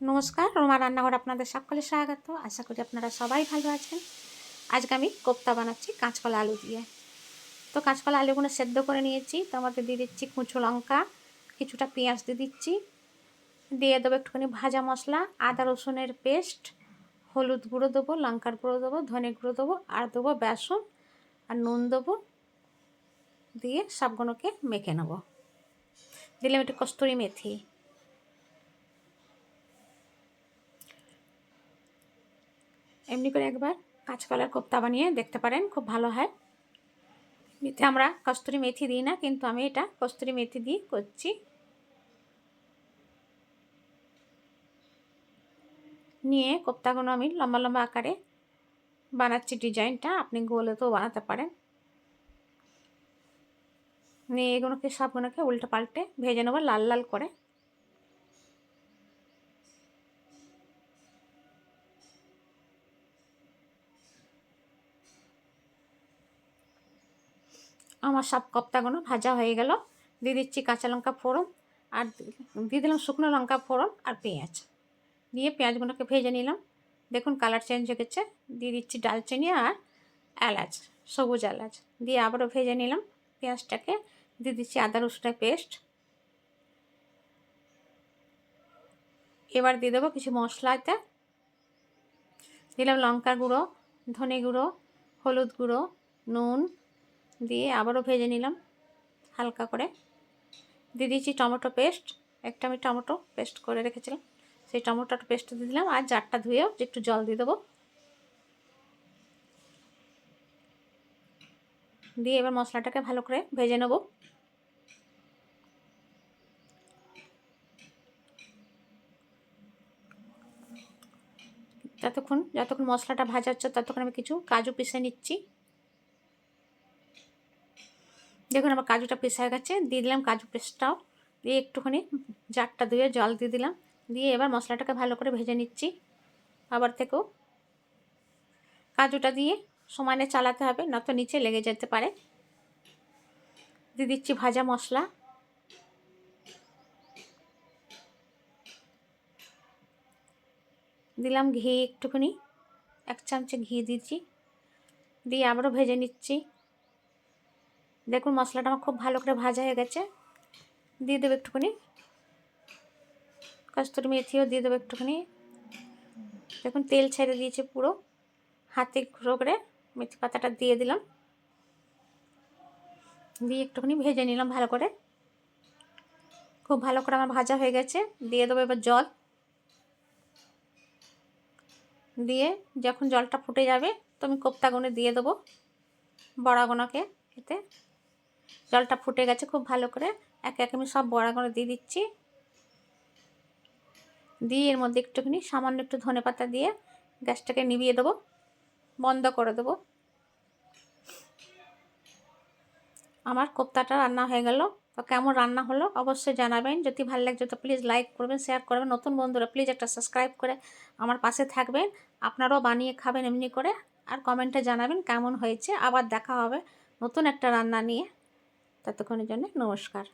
নমস্কার, রোমা রান্নাঘর আপনাদের সকলে স্বাগত। আশা করি আপনারা সবাই ভালো আছেন। আজকে আমি কোপ্তা বানাচ্ছি কাঁচকলা আলু দিয়ে। তো কাঁচকলা আলুগুলো সেদ্ধ করে নিয়েছি। তো আমাদের দিয়ে দিচ্ছি কুঁচো লঙ্কা, কিছুটা পেঁয়াজ দিয়ে দিচ্ছি। দিয়ে দেবো একটুখানি ভাজা মশলা, আদা রসুনের পেস্ট, হলুদ গুঁড়ো দেবো, লঙ্কার গুঁড়ো দেবো, ধনে গুঁড়ো দেবো, আর দেবো বেসন, আর নুন দেবো। দিয়ে সবগুলোকে মেখে নেব। দিলাম একটু কস্তুরি মেথি। এমনি করে একবার কাঁচকলার কোপ্তা বানিয়ে দেখতে পারেন, খুব ভালো হয়। এতে আমরা কস্তুরি মেথি দিই না, কিন্তু আমি এটা কস্তুরি মেথি দিয়ে করছি। নিয়ে কোপ্তাগুলো আমি লম্বা লম্বা আকারে বানাচ্ছি ডিজাইনটা, আপনি গোলেতেও বানাতে পারেন। নিয়ে এগুলোকে সবগুলোকে উল্টো পাল্টে ভেজে নেব লাল লাল করে। আমার সব কপ্তাগুলো ভাজা হয়ে গেল। দিয়ে দিচ্ছি কাঁচা লঙ্কা ফোড়ন আর দিয়ে দিলাম শুকনো লঙ্কা ফোড়ন আর পেঁয়াজ। দিয়ে পেঁয়াজগুলোকে ভেজে নিলাম। দেখুন কালার চেঞ্জ হয়ে গেছে। দিয়ে দিচ্ছি ডালচিনি আর এলাচ, সবুজ এলাচ। দিয়ে আবারও ভেজে নিলাম পেঁয়াজটাকে। দিয়ে দিচ্ছি আদা রসুনের পেস্ট। এবার দিয়ে দেবো কিছু মশলাতে। দিলাম লঙ্কা গুঁড়ো, ধনে গুঁড়ো, হলুদ গুঁড়ো, নুন দিয়ে আবারও ভেজে নিলাম হালকা করে। দিয়ে দিয়েছি টমেটো পেস্ট। একটা আমি টমেটো পেস্ট করে রেখেছিলাম। সেই টমেটোর পেস্ট দিয়ে দিলাম আর জারটা ধুয়েও একটু জল দিয়ে দেবো। দিয়ে এবার মশলাটাকে ভালো করে ভেজে নেব। যতক্ষণ যতক্ষণ মশলাটা ভাজা হচ্ছে, ততক্ষণ আমি কিছু কাজু পিষে নিচ্ছি। দেখুন আমার কাজুটা পেশা গেছে। দিয়ে দিলাম কাজু পেস্টটাও দিয়ে একটুখানি জারটা ধুয়ে জল দিয়ে দিলাম। দিয়ে এবার মশলাটাকে ভালো করে ভেজে নিচ্ছি। আবার থেকেও কাজুটা দিয়ে সমানে চালাতে হবে, নয়তো নিচে লেগে যেতে পারে। দিয়ে দিচ্ছি ভাজা মশলা। দিলাম ঘি একটুখানি, এক চামচে ঘি দিচ্ছি। দিয়ে আবারও ভেজে নিচ্ছি। দেখুন মশলাটা আমার খুব ভালো করে ভাজা হয়ে গেছে। দিয়ে দেবো একটুখানি। কস্তুরি মেথিও দিয়ে দেবো একটুখানি। দেখুন তেল ছেড়ে দিয়েছে পুরো। হাতে ঘুরো করে মেথি পাতাটা দিয়ে দিলাম। দিয়ে একটুখানি ভেজে নিলাম ভালো করে। খুব ভালো করে আমার ভাজা হয়ে গেছে। দিয়ে দেবো এবার জল। দিয়ে যখন জলটা ফুটে যাবে তো আমি কোপ্তাগুনে দিয়ে দেবো বড়াগুনোকে এতে। জলটা ফুটে গেছে খুব ভালো করে। এক এক আমি সব বড়াগুলো দিয়ে দিচ্ছি। দিয়ে এর মধ্যে একটুখানি সামান্য একটু ধনে পাতা দিয়ে গ্যাসটাকে নিভিয়ে দেবো, বন্ধ করে দেবো। আমার কোপ্তাটা রান্না হয়ে গেল। তো কেমন রান্না হলো অবশ্যই জানাবেন। যদি ভালো লাগছে তো প্লিজ লাইক করবেন শেয়ার করবেন। নতুন বন্ধুরা প্লিজ একটা সাবস্ক্রাইব করে আমার পাশে থাকবেন। আপনারাও বানিয়ে খাবেন এমনি করে। আর কমেন্টে জানাবেন কেমন হয়েছে। আবার দেখা হবে নতুন একটা রান্না নিয়ে। ততক্ষণের জন্য নমস্কার।